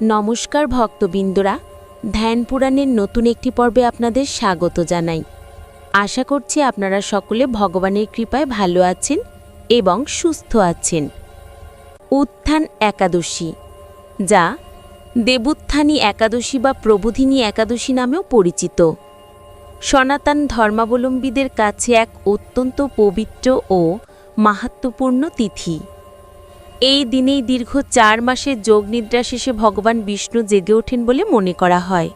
নমস্কার ভক্তবৃন্দরা, ধ্যান পুরাণের নতুন একটি পর্বে আপনাদের স্বাগত জানাই। আশা করছি আপনারা সকলে ভগবানের কৃপায় ভালো আছেন এবং সুস্থ আছেন। উত্থান একাদশী, যা দেবুত্থানী একাদশী বা প্রবোধিনী একাদশী নামেও পরিচিত। সনাতন ধর্মাবলম্বীদের কাছে এক অত্যন্ত পবিত্র ও মাহাত্ম্যপূর্ণ তিথি। এই দিনেই দীর্ঘ চার মাসের যোগনিদ্রা শেষে ভগবান বিষ্ণু জেগে ওঠেন বলে মনে করা হয়।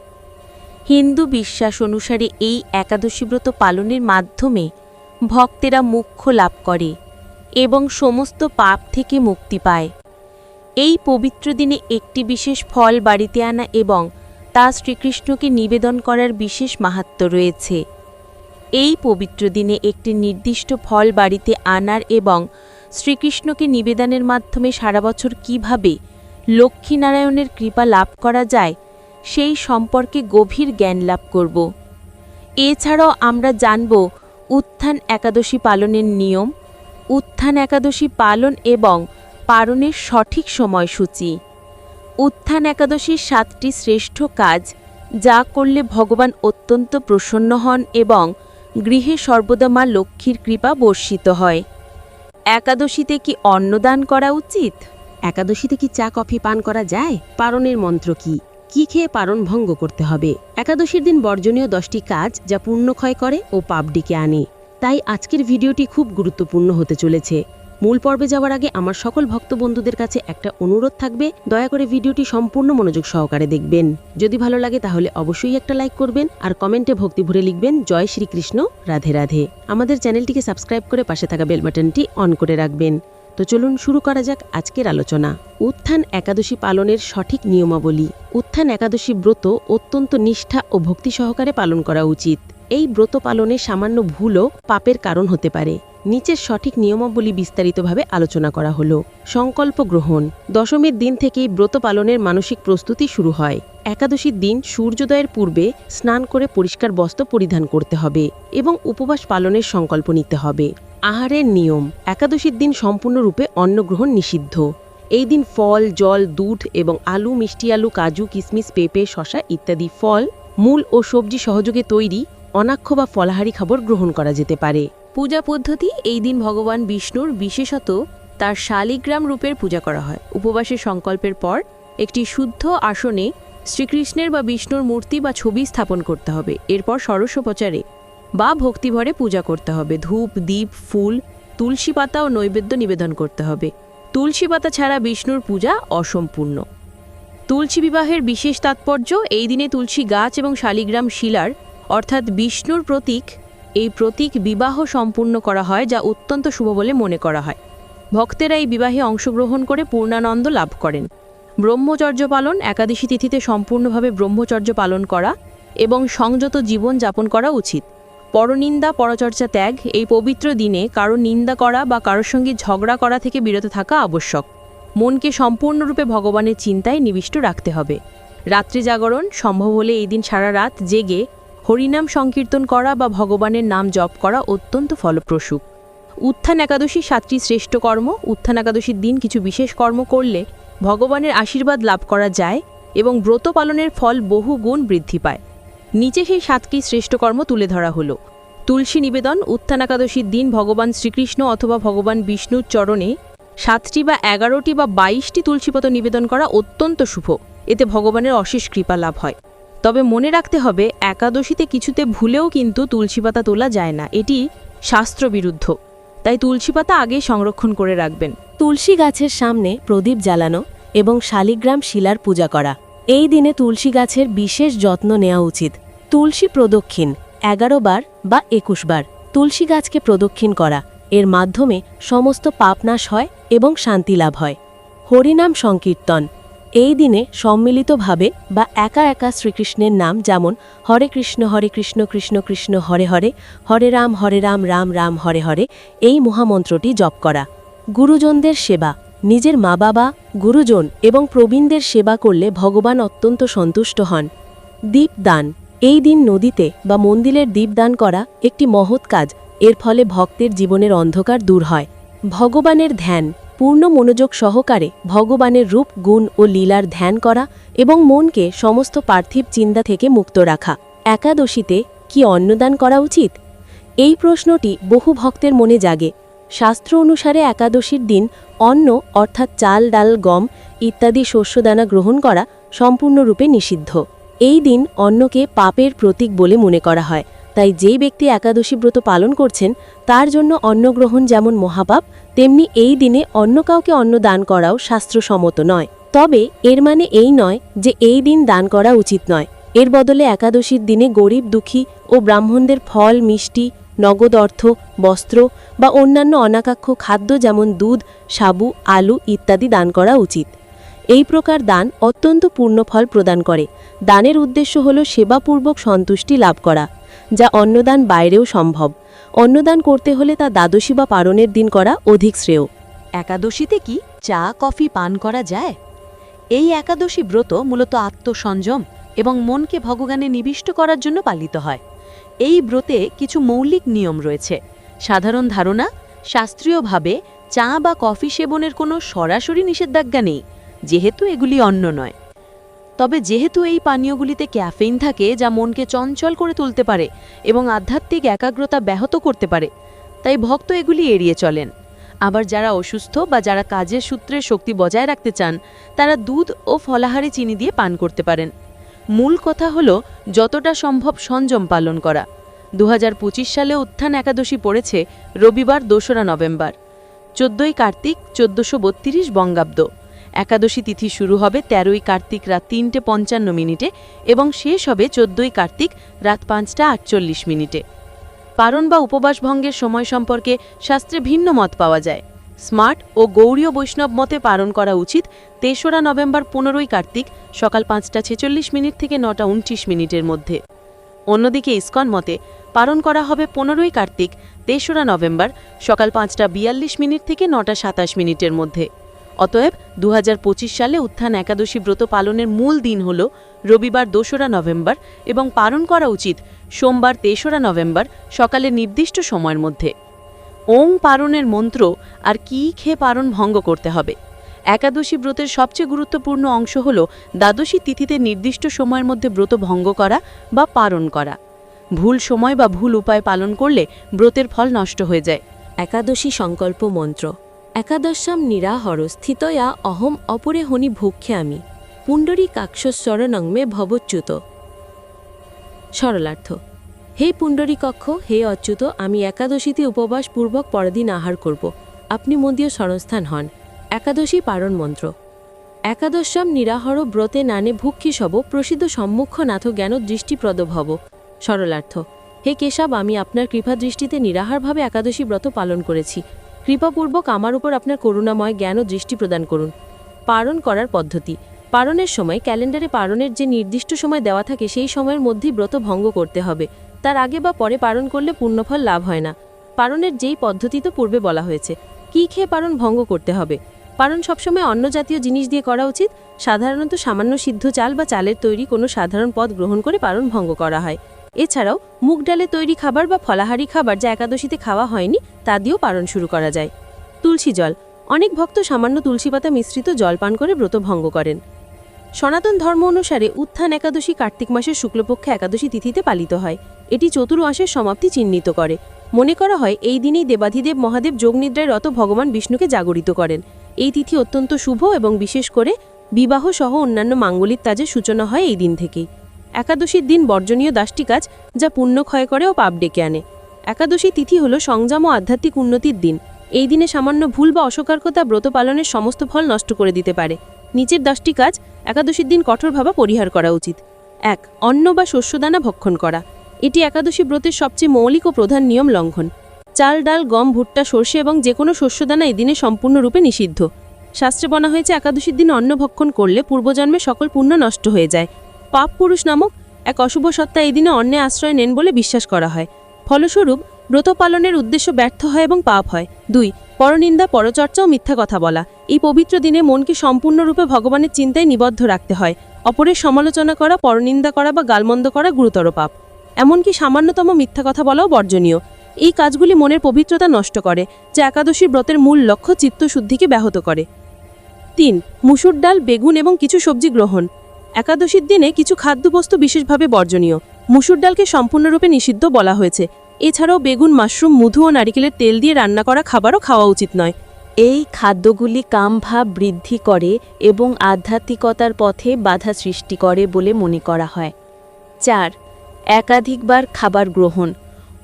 হিন্দু বিশ্বাস অনুসারে এই একাদশী ব্রত পালনের মাধ্যমে ভক্তেরা মুখ্য লাভ করে এবং সমস্ত পাপ থেকে মুক্তি পায়। এই পবিত্র দিনে একটি বিশেষ ফল বাড়িতে আনা এবং তা শ্রীকৃষ্ণকে নিবেদন করার বিশেষ মাহাত্ম রয়েছে। এই পবিত্র দিনে একটি নির্দিষ্ট ফল বাড়িতে আনার এবং শ্রীকৃষ্ণকে নিবেদনের মাধ্যমে সারা বছর কীভাবে লক্ষ্মীনারায়ণের কৃপা লাভ করা যায়, সেই সম্পর্কে গভীর জ্ঞান লাভ করব। এছাড়াও আমরা জানব উত্থান একাদশী পালনের নিয়ম, উত্থান একাদশী পালন এবং পালনের সঠিক সময়সূচি। উত্থান একাদশীর সাতটি শ্রেষ্ঠ কাজ যা করলে ভগবান অত্যন্ত প্রসন্ন হন এবং গৃহে সর্বদা মা লক্ষ্মীর কৃপা বর্ষিত হয়। একাদশীতে কি অন্নদান করা উচিত? একাদশীতে কি চা, কফি, পান করা যায়? পারণের মন্ত্র কি? কি খেয়ে পারণ ভঙ্গ করতে হবে? একাদশীর দিন বর্জনীয় দশটি কাজ যা পূর্ণক্ষয় করে ও পাপ ডেকে আনে। তাই আজকের ভিডিওটি খুব গুরুত্বপূর্ণ হতে চলেছে। মূল পর্বে যাওয়ার আগে আমার সকল ভক্ত বন্ধুদের কাছে একটা অনুরোধ থাকবে। দয়া করে ভিডিওটি সম্পূর্ণ মনোযোগ সহকারে দেখবেন। যদি ভালো লাগে তাহলে অবশ্যই একটা লাইক করবেন আর কমেন্টে ভক্তি ভরে লিখবেন, জয় শ্রীকৃষ্ণ, রাধে রাধে। আমাদের চ্যানেলটিকে সাবস্ক্রাইব করে পাশে থাকা বেল বাটনটি অন করে রাখবেন। তো চলুন শুরু করা যাক আজকের আলোচনা। উত্থান একাদশী পালনের সঠিক নিয়মাবলী। উত্থান একাদশী ব্রত অত্যন্ত নিষ্ঠা ও ভক্তি সহকারে পালন করা উচিত। এই ব্রত পালনে সামান্য ভুলও পাপের কারণ হতে পারে। নিচের সঠিক নিয়মাবলী বিস্তারিতভাবে আলোচনা করা হলো। সংকল্প গ্রহণ। দশমীর দিন থেকেই ব্রত পালনের মানসিক প্রস্তুতি শুরু হয়। একাদশীর দিন সূর্যোদয়ের পূর্বে স্নান করে পরিষ্কার বস্ত্র পরিধান করতে হবে এবং উপবাস পালনের সংকল্প নিতে হবে। আহারের নিয়ম। একাদশীর দিন সম্পূর্ণরূপে অন্নগ্রহণ নিষিদ্ধ। এই দিন ফল, জল, দুধ এবং আলু, মিষ্টি আলু, কাজু, কিশমিশ, পেঁপে শশা ইত্যাদি ফল, মূল ও সবজি সহযোগে তৈরি অনাক্ষ বা ফলাহারি খাবার গ্রহণ করা যেতে পারে। পূজা পদ্ধতি, এই দিন ভগবান বিষ্ণুর বিশেষত তার শালিগ্রাম রূপের পূজা করা হয়। উপবাসের সংকল্পের পর একটি শুদ্ধ আসনে শ্রীকৃষ্ণের বা বিষ্ণুর মূর্তি বা ছবি স্থাপন করতে হবে। এরপর সরস্বপচারে বা ভক্তিভরে পূজা করতে হবে। ধূপ দ্বীপ ফুল, তুলসী পাতা ও নৈবেদ্য নিবেদন করতে হবে। তুলসী পাতা ছাড়া বিষ্ণুর পূজা অসম্পূর্ণ। তুলসী বিবাহের বিশেষ তাৎপর্য, এই দিনে তুলসী গাছ এবং শালিগ্রাম শিলার, অর্থাৎ বিষ্ণুর প্রতীক এই প্রতীক বিবাহ সম্পূর্ণ করা হয়, যা অত্যন্ত শুভ বলে মনে করা হয়। ভক্তেরা এই বিবাহে অংশগ্রহণ করে পূর্ণানন্দ লাভ করেন। ব্রহ্মচর্য পালন, একাদশী তিথিতে সম্পূর্ণভাবে ব্রহ্মচর্য পালন করা এবং সংযত জীবন যাপন করা উচিত। পরনিন্দা, পরচর্চা ত্যাগ, এই পবিত্র দিনে কারও নিন্দা করা বা কারোর সঙ্গে ঝগড়া করা থেকে বিরত থাকা আবশ্যক। মনকে সম্পূর্ণরূপে ভগবানের চিন্তায় নিবিষ্ট রাখতে হবে। রাত্রি জাগরণ সম্ভব হলে এই দিন সারা রাত জেগে হরিনাম সংকীর্তন করা বা ভগবানের নাম জপ করা অত্যন্ত ফলপ্রসূ। উত্থান একাদশী সাতটি শ্রেষ্ঠ কর্ম, উত্থান একাদশীর দিন কিছু বিশেষ কর্ম করলে ভগবানের আশীর্বাদ লাভ করা যায় এবং ব্রত পালনের ফল বহু গুণ বৃদ্ধি পায়। নিচে সেই সাতটি শ্রেষ্ঠ কর্ম তুলে ধরা হলো। তুলসী নিবেদন, উত্থান একাদশীর দিন ভগবান শ্রীকৃষ্ণ অথবা ভগবান বিষ্ণুর চরণে সাতটি বা এগারোটি বা বাইশটি তুলসীপত নিবেদন করা অত্যন্ত শুভ। এতে ভগবানের অশেষ কৃপা লাভ হয়। তবে মনে রাখতে হবে, একাদশীতে কিছুতে ভুলেও কিন্তু তুলসী পাতা তোলা যায় না। এটি শাস্ত্রবিরুদ্ধ। তাই তুলসী পাতা আগেই সংরক্ষণ করে রাখবেন। তুলসী গাছের সামনে প্রদীপ জ্বালানো এবং শালিগ্রাম শিলার পূজা করা। এই দিনে তুলসী গাছের বিশেষ যত্ন নেওয়া উচিত। তুলসী প্রদক্ষিণ এগারো বার বা একুশ বার তুলসী গাছকে প্রদক্ষিণ করা। এর মাধ্যমে সমস্ত পাপনাশ হয় এবং শান্তি লাভ হয়। হরিনাম সংকীর্তন। এই দিনে সম্মিলিতভাবে বা একা একা শ্রীকৃষ্ণের নাম যেমন হরে কৃষ্ণ হরে কৃষ্ণ কৃষ্ণ কৃষ্ণ, হরে হরে হরে রাম হরে রাম রাম রাম, হরে হরে এই মহামন্ত্রটি জপ করা। গুরুজনদের সেবা, নিজের মা বাবা গুরুজন এবং প্রবীণদের সেবা করলে ভগবান অত্যন্ত সন্তুষ্ট হন। দীপদান, এই দিন নদীতে বা মন্দিরের দীপদান করা একটি মহৎ কাজ, এর ফলে ভক্তের জীবনের অন্ধকার দূর হয়। ভগবানের ধ্যান পূর্ণ মনোযোগ সহকারে ভগবানের রূপ, গুণ ও লীলার ধ্যান করা এবং মনকে সমস্ত পার্থিব চিন্তা থেকে মুক্ত রাখা। একাদশীতে কি অন্নদান করা উচিত? এই প্রশ্নটি বহু ভক্তের মনে জাগে। শাস্ত্র অনুসারে একাদশীর দিন অন্ন অর্থাৎ চাল, ডাল, গম ইত্যাদি শস্যদানা গ্রহণ করা সম্পূর্ণরূপে নিষিদ্ধ। এই দিন অন্নকে পাপের প্রতীক বলে মনে করা হয়। তাই যেই ব্যক্তি একাদশী ব্রত পালন করছেন, তার জন্য অন্ন গ্রহণ যেমন মহাপাপ, তেমনি এই দিনে অন্য কাউকে অন্ন দান করাও শাস্ত্রসম্মত নয়। তবে এর মানে এই নয় যে এই দিন দান করা উচিত নয়। এর বদলে একাদশীর দিনে গরিব, দুঃখী ও ব্রাহ্মণদের ফল, মিষ্টি, নগদ অর্থ, বস্ত্র বা অন্যান্য অনাকাক্ষ খাদ্য যেমন দুধ, সাবু, আলু ইত্যাদি দান করা উচিত। এই প্রকার দান অত্যন্ত পূর্ণফল প্রদান করে। দানের উদ্দেশ্য হল সেবাপূর্বক সন্তুষ্টি লাভ করা। যা অন্নদান বাইরেও সম্ভব। অন্নদান করতে হলে তা দ্বাদশী বা পারণের দিন করা অধিক শ্রেয়। একাদশীতে কি চা, কফি, পান করা যায়? এই একাদশী ব্রত মূলত আত্মসংযম এবং মনকে ভগবানে নিবিষ্ট করার জন্য পালিত হয়। এই ব্রতে কিছু মৌলিক নিয়ম রয়েছে। সাধারণ ধারণা, শাস্ত্রীয়ভাবে চা বা কফি সেবনের কোনো সরাসরি নিষেধাজ্ঞা নেই, যেহেতু এগুলি অন্য নয়। তবে যেহেতু এই পানীয়গুলিতে ক্যাফেইন থাকে যা মনকে চঞ্চল করে তুলতে পারে এবং আধ্যাত্মিক একাগ্রতা ব্যাহত করতে পারে, তাই ভক্ত এগুলি এড়িয়ে চলেন। আবার যারা অসুস্থ বা যারা কাজের সূত্রে শক্তি বজায় রাখতে চান, তারা দুধ ও ফলাহারি চিনি দিয়ে পান করতে পারেন। মূল কথা হলো যতটা সম্ভব সংযম পালন করা। দু হাজার পঁচিশ সালে উত্থান একাদশী পড়েছে রবিবার দোসরা নভেম্বর। চোদ্দই কার্তিক চোদ্দশো বঙ্গাব্দ। একাদশী তিথি শুরু হবে তেরোই কার্তিক রাত তিনটে পঞ্চান্ন মিনিটে এবং শেষ হবে চোদ্দই কার্তিক রাত পাঁচটা আটচল্লিশ মিনিটে। পারণ বা উপবাস ভঙ্গের সময় সম্পর্কে শাস্ত্রে ভিন্ন মত পাওয়া যায়। স্মার্ট ও গৌরীয় বৈষ্ণব মতে পালন করা উচিত তেসরা নভেম্বর পনেরোই কার্তিক সকাল পাঁচটা ছেচল্লিশ মিনিট থেকে নটা উনত্রিশ মিনিটের মধ্যে। অন্যদিকে ইস্কন মতে পালন করা হবে পনেরোই কার্তিক তেসরা নভেম্বর সকাল পাঁচটা বিয়াল্লিশ মিনিট থেকে নটা সাতাশ মিনিটের মধ্যে। অতএব দু হাজার পঁচিশ সালে উত্থান একাদশী ব্রত পালনের মূল দিন হল রবিবার দোসরা নভেম্বর এবং পালন করা উচিত সোমবার তেসরা নভেম্বর সকালে নির্দিষ্ট সময়ের মধ্যে। ওং পারণের মন্ত্র আর কী খেয়ে পারণ ভঙ্গ করতে হবে। একাদশী ব্রতের সবচেয়ে গুরুত্বপূর্ণ অংশ হল দ্বাদশী তিথিতে নির্দিষ্ট সময়ের মধ্যে ব্রত ভঙ্গ করা বা পারণ করা। ভুল সময় বা ভুল উপায় পালন করলে ব্রতের ফল নষ্ট হয়ে যায়। একাদশী সংকল্প মন্ত্র। একাদশাম নিরাহর স্থিতয়া অহম অপরে হনি ভক্ষে আমি পুণ্ডরী কাক্ষস্বরণং মে ভবচ্যুত। সরলার্থ, হে পুণ্ডরী কক্ষ, হে অচ্যুত, আমি একাদশীতে উপবাস পূর্বক পরদিন আহার করব। আপনি মন্দির সংস্থান হন। একাদশী পারণ মন্ত্র, একাদশাম নিরাহর ব্রতে নানে ভুক্ষি সব প্রসিদ্ধ সম্মুখ নাথ জ্ঞান দৃষ্টিপ্রদ ভব। সরলার্থ, হে কেশব, আমি আপনার কৃপা দৃষ্টিতে নিরাহারভাবে একাদশী ব্রত পালন করেছি। কৃপাপূর্বক আমার উপর আপনার করুণাময় জ্ঞান ও দৃষ্টি প্রদান করুন। পারণ করার পদ্ধতি। পারণের সময় ক্যালেন্ডারে পারণের যে নির্দিষ্ট সময় দেওয়া থাকে সেই সময়ের মধ্যেই ব্রত ভঙ্গ করতে হবে। তার আগে বা পরে পারণ করলে পূর্ণফল লাভ হয় না। পারণের যেই পদ্ধতি তো পূর্বে বলা হয়েছে। কী খেয়ে পারণ ভঙ্গ করতে হবে? পারণ সবসময় অন্য জাতীয় জিনিস দিয়ে করা উচিত। সাধারণত সামান্য সিদ্ধ চাল বা চালের তৈরি কোনো সাধারণ পদ গ্রহণ করে পারণ ভঙ্গ করা হয়। এছাড়াও, মুগ ডালে তৈরি খাবার বা ফলাহারি খাবার যা একাদশীতে খাওয়া হয়নি, তা দিয়েও পালন শুরু করা যায়। তুলসী জল। অনেক ভক্ত সামান্য তুলসী পাতা মিশ্রিত জল পান করে ব্রত ভঙ্গ করেন। সনাতন ধর্ম অনুসারে উত্থান একাদশী কার্তিক মাসের শুক্লপক্ষে একাদশী তিথিতে পালিত হয়। এটি চতুর্মাসের সমাপ্তি চিহ্নিত করে। মনে করা হয়, এই দিনেই দেবাধিদেব মহাদেব যোগনিদ্রায় রত ভগবান বিষ্ণুকে জাগরিত করেন। এই তিথি অত্যন্ত শুভ এবং বিশেষ করে বিবাহ সহ অন্যান্য মাঙ্গলিক কাজের সূচনা হয় এই দিন থেকেই। একাদশীর দিন বর্জনীয় দাসটি কাজ যা পুণ্য ক্ষয় করে ও পাপ ডেকে আনে। একাদশী তিথি হল সংযম ও আধ্যাত্মিক উন্নতির দিন। এই দিনে সামান্য ভুল বা অসকার্কতা ব্রত পালনের সমস্ত ফল নষ্ট করে দিতে পারে। নিচের দশটি কাজ একাদশীর দিন কঠোরভাবে পরিহার করা উচিত। এক, অন্ন বা শস্যদানা ভক্ষণ করা। এটি একাদশী ব্রতের সবচেয়ে মৌলিক ও প্রধান নিয়ম লঙ্ঘন। চাল, ডাল, গম, ভুট্টা, সর্ষে এবং যে কোনো শস্যদানা এদিনে সম্পূর্ণরূপে নিষিদ্ধ। শাস্ত্রে বলা হয়েছে, একাদশীর দিন অন্ন ভক্ষণ করলে পূর্বজন্মে সকল পুণ্য নষ্ট হয়ে যায়। পাপ পুরুষ নামক এক অশুভ সত্তা এই দিনে অন্যে আশ্রয় নেন বলে বিশ্বাস করা হয়। ফলস্বরূপ, ব্রত পালনের উদ্দেশ্য ব্যর্থ হয় এবং পাপ হয়। দুই, পরনিন্দা, পরচর্চা ও মিথ্যা কথা বলা। এই পবিত্র দিনে মনকে সম্পূর্ণরূপে ভগবানের চিন্তায় নিবদ্ধ রাখতে হয়। অপরের সমালোচনা করা, পরনিন্দা করা বা গালমন্দ করা গুরুতর পাপ। এমনকি সামান্যতম মিথ্যা কথা বলাও বর্জনীয়। এই কাজগুলি মনের পবিত্রতা নষ্ট করে, যা একাদশীর ব্রতের মূল লক্ষ্য চিত্তশুদ্ধিকে ব্যাহত করে। তিন, মুসুর ডাল, বেগুন এবং কিছু সবজি গ্রহণ। একাদশীর দিনে কিছু খাদ্যবস্তু বিশেষভাবে বর্জনীয়। মুসুর ডালকে সম্পূর্ণরূপে নিষিদ্ধ বলা হয়েছে। এছাড়াও বেগুন, মাশরুম, মধু ও নারিকেলের তেল দিয়ে রান্না করা খাবারও খাওয়া উচিত নয়। এই খাদ্যগুলি কামভাব বৃদ্ধি করে এবং আধ্যাত্মিকতার পথে বাধা সৃষ্টি করে বলে মনে করা হয়। চার, একাধিকবার খাবার গ্রহণ।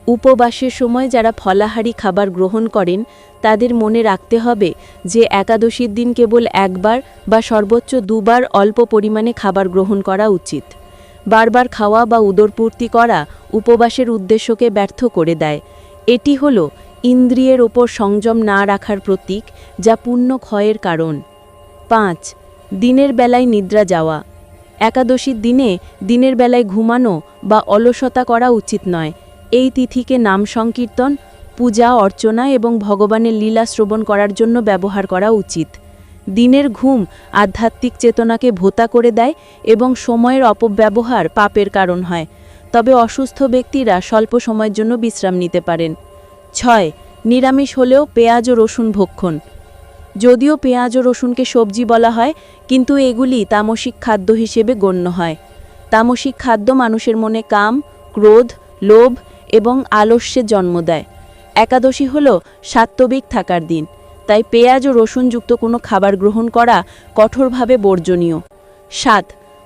উপবাসের সময় যারা ফলাহারি খাবার গ্রহণ করেন তাদের মনে রাখতে হবে যে একাদশীর দিন কেবল একবার বা সর্বোচ্চ দুবার অল্প পরিমাণে খাবার গ্রহণ করা উচিত। বারবার খাওয়া বা উদরপূর্তি করা উপবাসের উদ্দেশ্যকে ব্যর্থ করে দেয়। এটি হল ইন্দ্রিয়ের ওপর সংযম না রাখার প্রতীক যা পূর্ণ ক্ষয়ের কারণ। পাঁচ, দিনের বেলায় নিদ্রা যাওয়া। একাদশীর দিনে দিনের বেলায় ঘুমানো বা অলসতা করা উচিত নয়। এই তিথিকে নাম সংকীর্তন পূজা, অর্চনা এবং ভগবানের লীলা শ্রবণ করার জন্য ব্যবহার করা উচিত। দিনের ঘুম আধ্যাত্মিক চেতনাকে ভোতা করে দেয় এবং সময়ের অপব্যবহার পাপের কারণ হয়। তবে অসুস্থ ব্যক্তিরা স্বল্প সময়ের জন্য বিশ্রাম নিতে পারেন। ছয়, নিরামিষ হলেও পেঁয়াজ ও রসুন ভক্ষণ যদিও পেঁয়াজ ও রসুনকে সবজি বলা হয়, কিন্তু এগুলি তামসিক খাদ্য হিসেবে গণ্য হয়। তামসিক খাদ্য মানুষের মনে কাম, ক্রোধ, লোভ এবং আলস্যের জন্ম দেয়। একাদশী হল সাত্ত্বিক থাকার দিন। তাই পেঁয়াজ ও রসুনযুক্ত কোনো খাবার গ্রহণ করা কঠোরভাবে বর্জনীয়। সাত,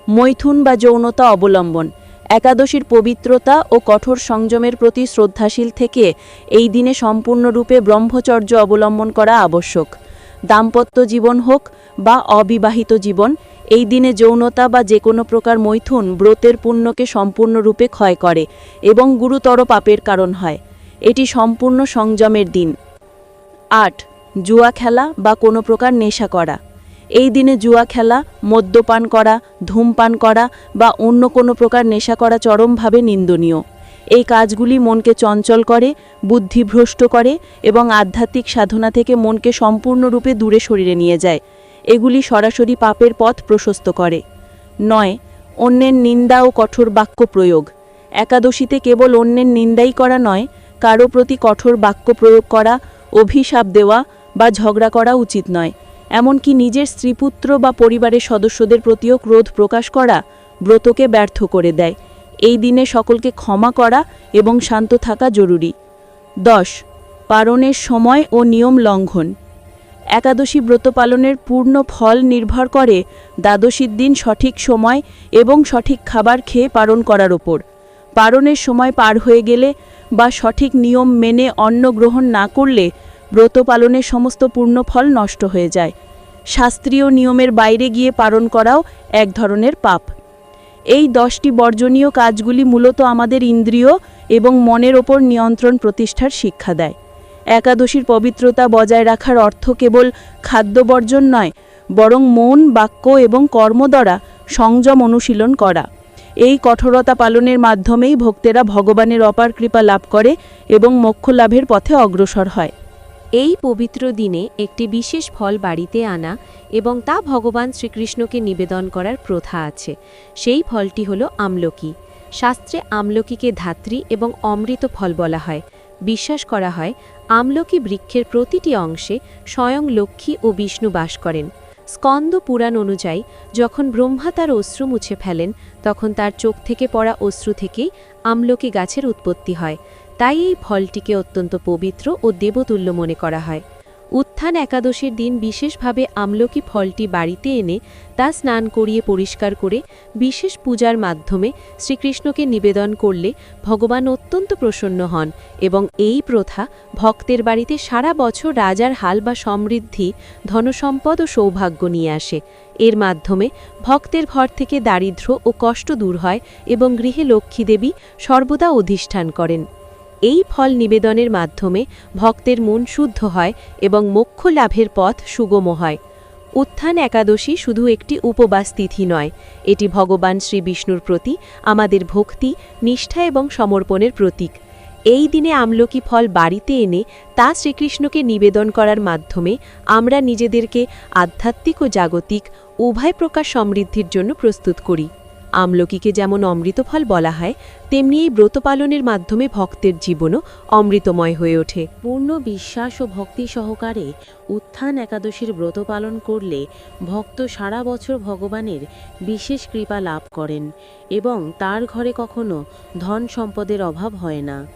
মৈথুন বা যৌনতা অবলম্বন। একাদশীর পবিত্রতা ও কঠোর সংযমের প্রতি শ্রদ্ধাশীল থেকে এই দিনে সম্পূর্ণরূপে ব্রহ্মচর্য অবলম্বন করা আবশ্যক। দাম্পত্য জীবন হোক বা অবিবাহিত জীবন, এই দিনে যৌনতা বা যে কোনো প্রকার মৈথুন ব্রতের পুণ্যকে সম্পূর্ণরূপে ক্ষয় করে এবং গুরুতর পাপের কারণ হয়। এটি সম্পূর্ণ সংযমের দিন। আট, জুয়া খেলা বা কোনো প্রকার নেশা করা। এই দিনে জুয়া খেলা, মদ্যপান করা, ধূমপান করা বা অন্য কোনো প্রকার নেশা করা চরমভাবে নিন্দনীয়। এই কাজগুলি মনকে চঞ্চল করে, বুদ্ধিভ্রষ্ট করে এবং আধ্যাত্মিক সাধনা থেকে মনকে সম্পূর্ণরূপে দূরে শরীরে নিয়ে যায়। এগুলি সরাসরি পাপের পথ প্রশস্ত করে। নয়, অন্যের নিন্দা ও কঠোর বাক্য প্রয়োগ। একাদশীতে কেবল অন্যের নিন্দাই করা নয় কারও প্রতি কঠোর বাক্য প্রয়োগ করা, অভিশাপ দেওয়া বা ঝগড়া করা উচিত নয়। এমনকি নিজের স্ত্রীপুত্র বা পরিবারের সদস্যদের প্রতিও ক্রোধ প্রকাশ করা ব্রতকে ব্যর্থ করে দেয়। এই দিনে সকলকে ক্ষমা করা এবং শান্ত থাকা জরুরি। দশ, পারণের সময় ও নিয়ম লঙ্ঘন। একাদশী ব্রত পালনের পূর্ণ ফল নির্ভর করে দ্বাদশীর দিন সঠিক সময় এবং সঠিক খাবার খেয়ে পালন করার ওপর। পারণের সময় পার হয়ে গেলে বা সঠিক নিয়ম মেনে অন্ন গ্রহণ না করলে ব্রত পালনের সমস্ত পূর্ণ ফল নষ্ট হয়ে যায়। শাস্ত্রীয় নিয়মের বাইরে গিয়ে পালন করাও এক ধরনের পাপ। এই দশটি বর্জনীয় কাজগুলি মূলত আমাদের ইন্দ্রিয় এবং মনের ওপর নিয়ন্ত্রণ প্রতিষ্ঠার শিক্ষা দেয়। একাদশীর পবিত্রতা বজায় রাখার অর্থ কেবল খাদ্য বর্জন নয়, বরং মন, বাক্য এবং কর্ম দ্বারা সংযম অনুশীলন করা। এই কঠোরতা পালনের মাধ্যমেই ভক্তেরা ভগবানের অপার কৃপা লাভ করে এবং মোক্ষ লাভের পথে অগ্রসর হয়। এই পবিত্র দিনে একটি বিশেষ ফল বাড়িতে আনা এবং তা ভগবান শ্রীকৃষ্ণকে নিবেদন করার প্রথা আছে। সেই ফলটি হল আমলকি। শাস্ত্রে আমলকিকে ধাত্রী এবং অমৃত ফল বলা হয়। বিশ্বাস করা হয়, আমলকি বৃক্ষের প্রতিটি অংশে স্বয়ং লক্ষ্মী ও বিষ্ণু বাস করেন। স্কন্দ পুরাণ অনুযায়ী, যখন ব্রহ্মা তার অশ্রু মুছে ফেলেন, তখন তার চোখ থেকে পড়া অশ্রু থেকেই আমলকি গাছের উৎপত্তি হয়। তাই এই ফলটিকে অত্যন্ত পবিত্র ও দেবতুল্য মনে করা হয়। উত্থান একাদশীর দিন বিশেষভাবে আমলকি ফলটি বাড়িতে এনে তা স্নান করিয়ে পরিষ্কার করে বিশেষ পূজার মাধ্যমে শ্রীকৃষ্ণকে নিবেদন করলে ভগবান অত্যন্ত প্রসন্ন হন এবং এই প্রথা ভক্তের বাড়িতে সারা বছর রাজার হাল বা সমৃদ্ধি, ধনসম্পদ ও সৌভাগ্য নিয়ে আসে। এর মাধ্যমে ভক্তের ঘর থেকে দারিদ্র্য ও কষ্ট দূর হয় এবং গৃহে লক্ষ্মী দেবী সর্বদা অধিষ্ঠান করেন। এই ফল নিবেদনের মাধ্যমে ভক্তের মন শুদ্ধ হয় এবং মোক্ষ লাভের পথ সুগম হয়। উত্থান একাদশী শুধু একটি উপবাস তিথি নয়, এটি ভগবান শ্রী বিষ্ণুর প্রতি আমাদের ভক্তি, নিষ্ঠা এবং সমর্পণের প্রতীক। এই দিনে আমলকি ফল বাড়িতে এনে তা শ্রীকৃষ্ণকে নিবেদন করার মাধ্যমে আমরা নিজেদেরকে আধ্যাত্মিক ও জাগতিক উভয় প্রকার সমৃদ্ধির জন্য প্রস্তুত করি। আমলকিকে যেমন অমৃতফল বলা হয়, তেমনি এই ব্রত পালনের মাধ্যমে ভক্তের জীবনও অমৃতময় হয়ে ওঠে। পূর্ণ বিশ্বাস ও ভক্তি সহকারে উত্থান একাদশীর ব্রত পালন করলে ভক্ত সারা বছর ভগবানের বিশেষ কৃপা লাভ করেন এবং তার ঘরে কখনো ধন সম্পদের অভাব হয় না।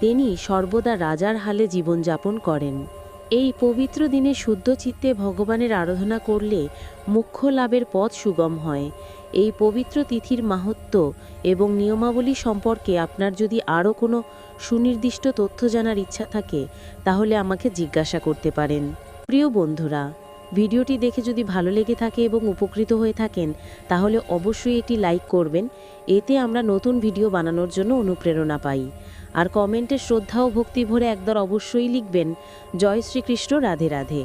তিনি সর্বদা রাজার হালে জীবনযাপন করেন। এই পবিত্র দিনে শুদ্ধ চিত্তে ভগবানের আরাধনা করলে মুখ্য লাভের পথ সুগম হয়। এই পবিত্র তিথির মাহাত্ম্য এবং নিয়মাবলী সম্পর্কে আপনার যদি আরও কোনো সুনির্দিষ্ট তথ্য জানার ইচ্ছা থাকে, তাহলে আমাকে জিজ্ঞাসা করতে পারেন। প্রিয় বন্ধুরা, ভিডিওটি দেখে যদি ভালো লেগে থাকে এবং উপকৃত হয়ে থাকেন, তাহলে অবশ্যই একটি লাইক করবেন। এতে আমরা নতুন ভিডিও বানানোর জন্য অনুপ্রেরণা পাই। আর কমেন্টে শ্রদ্ধা ও ভক্তি ভরে একদর অবশ্যই লিখবেন, জয় শ্রীকৃষ্ণ, রাধে রাধে।